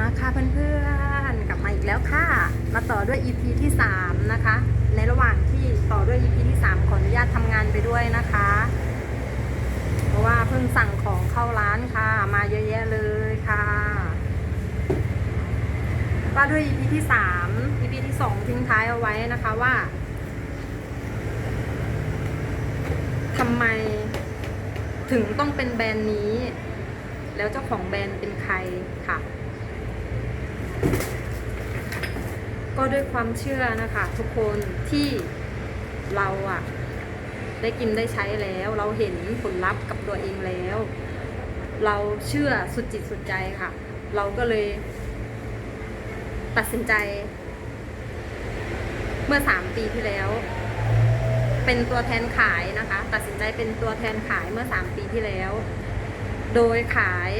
มาค่ะเพื่อนๆ กลับมาอีกแล้วค่ะ มาต่อด้วย EP ที่ 3 นะคะ ในระหว่างที่ต่อด้วย EP ที่ 3 ขออนุญาตทำงานไปด้วยนะคะ เพราะว่าเพิ่งสั่งของเข้าร้านค่ะ มาเยอะแยะเลยค่ะว่าด้วย EP ที่ 3 EP ที่ 2 ทิ้งท้ายเอาไว้นะคะว่าทำไมถึงต้องเป็นแบรนด์นี้ แล้วเจ้าของแบรนด์เป็นใครค่ะ ก็ด้วยความเชื่อนะคะทุกคนที่เราอะได้กินได้ใช้แล้ว เราเห็นผลลัพธ์กับตัวเองแล้ว เราเชื่อสุดจิตสุดใจค่ะ เราก็เลย ตัดสินใจ เมื่อสามปีที่แล้ว เป็นตัวแทนขายนะคะ ตัดสินใจเป็นตัวแทนขายเมื่อสามปีที่แล้ว โดยขาย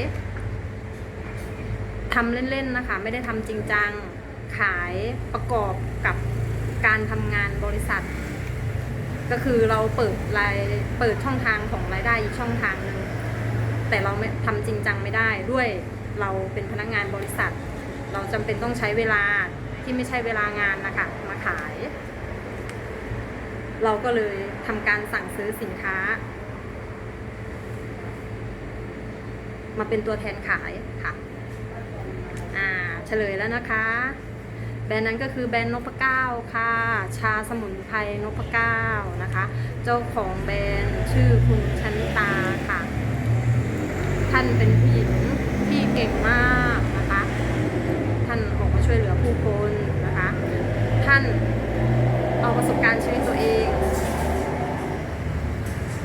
ทำเล่นๆนะคะ ไม่ได้ทำจริงจัง ขายประกอบกับการทำงานบริษัท ก็คือเราเปิดรายเปิดช่องทางของรายได้อีกช่องทางหนึ่งแต่เราไม่ทำจริงจังไม่ได้ด้วยเราเป็นพนักงานบริษัท เราจำเป็นต้องใช้เวลาที่ไม่ใช่เวลางานนะคะมาขาย เราก็เลยทำการสั่งซื้อสินค้า มาเป็นตัวแทนขายค่ะ อ่าเฉลยแล้วนะคะ บรนด์นั้นก็คือแบรนด์นพเก้าค่ะ ชาสมุนไพรนพเก้านะคะ เจ้าของแบรนด์ชื่อคุณชันตาค่ะ ท่านเป็นผู้หญิงที่เก่งมากนะคะ ท่านออกมาช่วยเหลือผู้คนนะคะ ท่านเอาประสบการณ์ชีวิตตัวเอง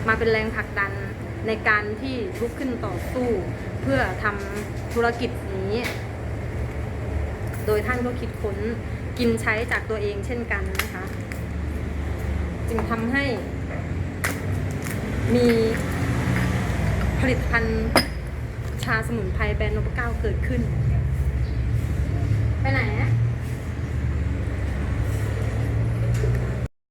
มาเป็นแรงผลักดันในการที่ลุกขึ้นต่อสู้ เพื่อทำธุรกิจนี้ โดยท่านก็คิดค้นกินใช้จากตัวเองเช่นกันนะคะ จึงทำให้ มีผลิตภัณฑ์ชาสมุนไพรแบรนด์นพเก้าเกิดขึ้น ไปไหนนะ